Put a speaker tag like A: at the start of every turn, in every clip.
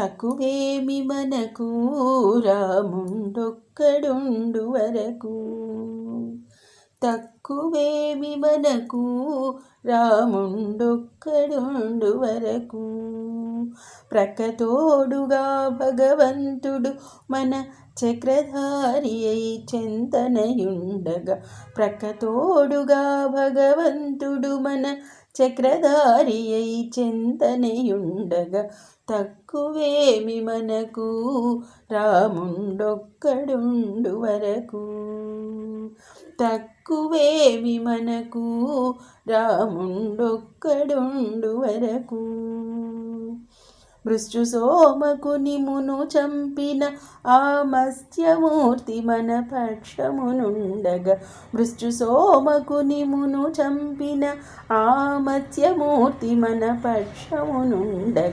A: తక్కువేమి మనకు రాముండొక్కడుండు వరకు. తక్కువేమి మనకు రాముండొక్కడుండు వరకు. ప్రక్కతోడుగా భగవంతుడు మన చక్రధారి అయి చెంతనయుండగా ప్రక్కతోడుగా భగవంతుడు మన చక్రధారి అయి చెంతనయుండగా తక్కువేమి మనకు? రాముండొక్కడుండు వరకు. తక్కువేమి మనకు? రాముండొక్కడుండు వరకు. మృష్టు సోమకుని మును చంపిన ఆ మత్స్యమూర్తి మన పక్షమునుండగా. మృష్టు సోమకుని మును చంపిన ఆ మత్స్యమూర్తి మన పక్షమునుండగా.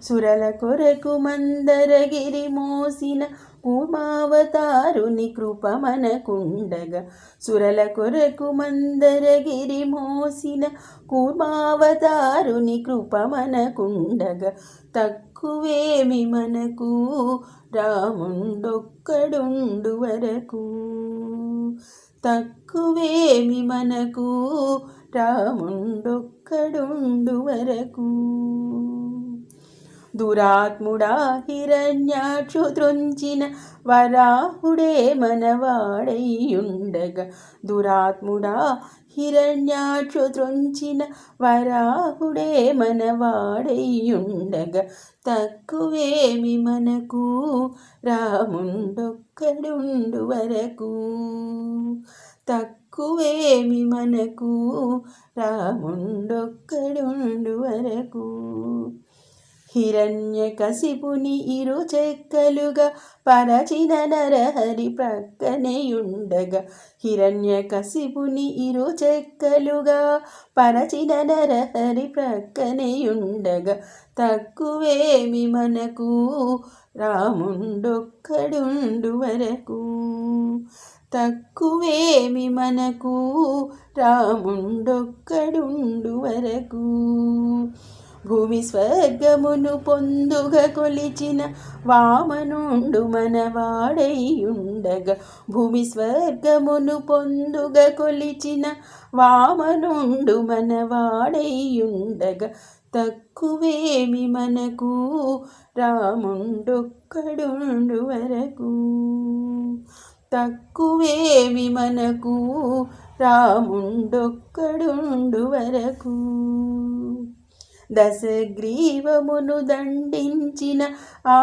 A: సురల కొరకు మందరగిరి మోసిన ఉమావతారుని కృప మనకుండగా సురల కొరకు మందరగిరి మోసిన కూర్మావతారుని కృప మనకుండగా తక్కువేమి మనకు రాముండొక్కడుండు వరకు తక్కువేమి మనకు రాముండొక్కడుండు వరకు దురాత్ముడా హిరణ్యాక్షు త్రుంచిన వరాహుడే మనవాడయ్యుండగా. దురాత్ముడా హిరణ్యాక్షు త్రుంచిన వరాహుడే మనవాడయ్యుండగా. తక్కువేమి మనకు రాముండొక్కడుండు వరకు. తక్కువేమి మనకు రాముండొక్కడుండు వరకు. హిరణ్యకశిపుని ఇరు చెక్కలుగా పరచిన నరహరి ప్రక్కనేయుండగా. హిరణ్యకశిపుని ఇరు చెక్కలుగా పరచిన నరహరి ప్రక్కనేయుండగా. తక్కువేమి మనకు రాముండొక్కడుండు వరకు. తక్కువేమి మనకు రాముండొక్కడుండు వరకు. భూమి స్వర్గమును పొందుగ కొలిచిన వామనుండు మనవాడైయుండగా. భూమి స్వర్గమును పొందుగ కొలిచిన వామనుండు మనవాడైయుండగా. తక్కువేమి మనకు రాముండొక్కడుండు వరకు. తక్కువేమి మనకు రాముండొక్కడుండు వరకు. దశగ్రీవమును దండించిన ఆ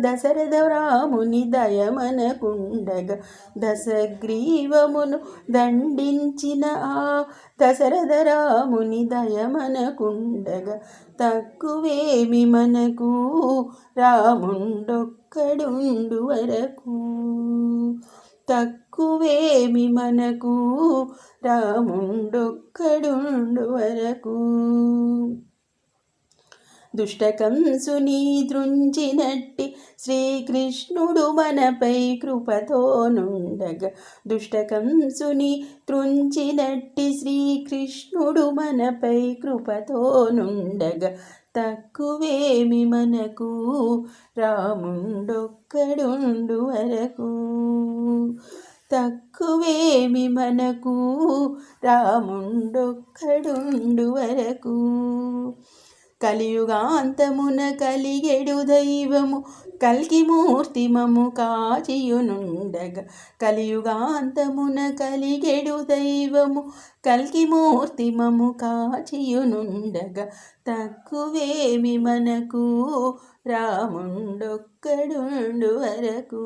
A: దశరథ రాముని దయమనకుండగా దశగ్రీవమును దండించిన ఆ దశరథ రాముని దయమనకుండగా తక్కువేమి మనకు రాముండొక్కడుండు వరకు. తక్కువేమి మనకు రాముండొక్కడుండు వరకు. దుష్టకంసుని దృంచినట్టి శ్రీకృష్ణుడు మనపై కృపతో నుండగా. దుష్టకంసుని త్రుంచినట్టి శ్రీకృష్ణుడు మనపై కృపతో నుండగా. తక్కువేమి మనకు రాముండొక్కడుండు వరకు. తక్కువేమి మనకు రాముండొక్కడుండు వరకు. కలియుగాంతమున కలిగెడు దైవము. కల్కిమూర్తి మము కాచియునుండగా. కలియుగాంతమున కలిగెడు దైవము. కల్కిమూర్తి మము కాచియునుండగా. తక్కువేమి మనకు? రాముండొక్కడుండు వరకు.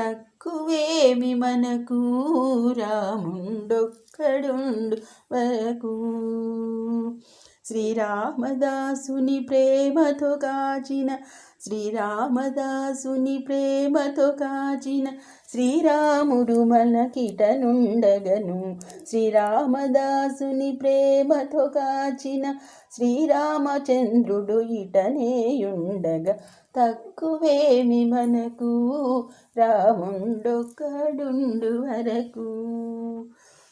A: తక్కువేమి మనకు? రాముండొక్కడుండు వరకు. శ్రీరామదాసుని ప్రేమతో కాచిన శ్రీరామదాసుని ప్రేమతో కాచిన శ్రీరాముడు మనకిటనుండగను శ్రీరామదాసుని ప్రేమతో కాచిన శ్రీరామచంద్రుడు ఇటనేయుండగా. తక్కువేమి మనకు రాముండొక్కడుండు వరకు.